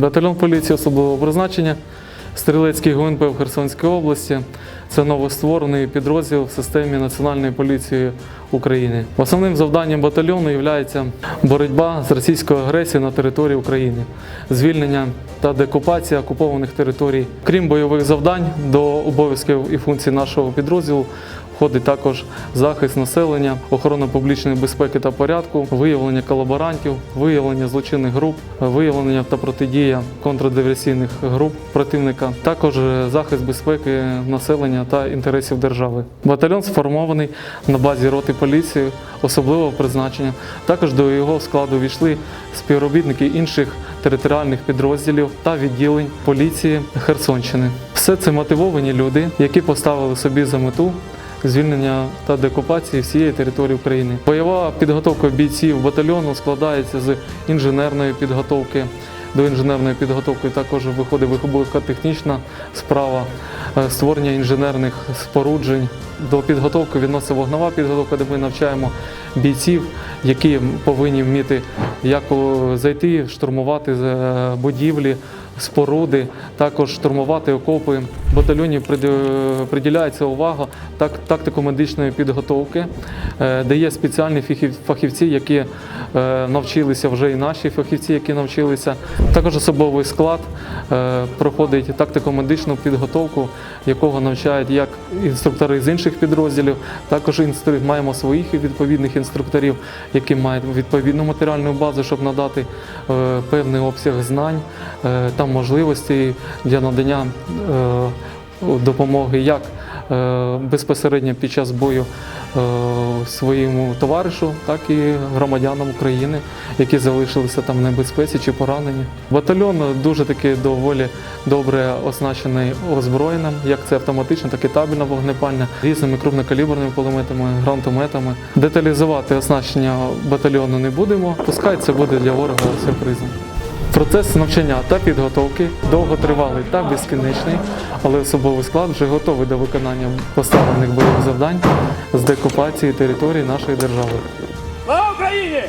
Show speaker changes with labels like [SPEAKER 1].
[SPEAKER 1] Батальйон поліції особливого призначення, стрілецький ГУНП в Херсонській області. Це новостворений підрозділ в системі Національної поліції України. Основним завданням батальйону є боротьба з російською агресією на території України, звільнення та декупація окупованих територій. Крім бойових завдань, до обов'язків і функцій нашого підрозділу входить також захист населення, охорона публічної безпеки та порядку, виявлення колаборантів, виявлення злочинних груп, виявлення та протидія контрдиверсійних груп противника, також е, захист безпеки населення та інтересів держави. Батальйон сформований на базі роти поліції особливого призначення. Також до його складу війшли співробітники інших територіальних підрозділів та відділень поліції Херсонщини. Все це мотивовані люди, які поставили собі за мету звільнення та декупації всієї території України. Бойова підготовка бійців батальйону складається з інженерної підготовки. До інженерної підготовки також виходить вибухотехнічна справа, е, створення інженерних споруджень. До підготовки відноситься вогнева підготовка, де ми навчаємо бійців, які повинні вміти як зайти, штурмувати е, будівлі, споруди, також штурмувати окопи. В батальйоні приділяється увага так, тактико-медичної підготовки, е, де є спеціальні фахівці, які е, навчилися вже і наші фахівці, які навчилися. Також особовий склад е, проходить тактико-медичну підготовку, якого навчають як інструктори з інших підрозділів. Також маємо своїх відповідних інструкторів, які мають відповідну матеріальну базу, щоб надати певний обсяг знань е, та можливостей для надання е, допомоги як е, безпосередньо під час бою е, своєму товаришу, так і громадянам України, які залишилися там в небезпеці чи поранені. Батальйон дуже таки доволі добре оснащений озброєнням, як це автоматична, так і табельна вогнепальна, різними крупнокаліберними кулеметами, гранатометами. Деталізувати оснащення батальйону не будемо. Пускай це буде для ворога сюрпризом. Процес навчання та підготовки довготривалий та безкінечний, але особовий склад вже готовий до виконання поставлених бойових завдань з декупації території нашої держави.
[SPEAKER 2] Слава Україні!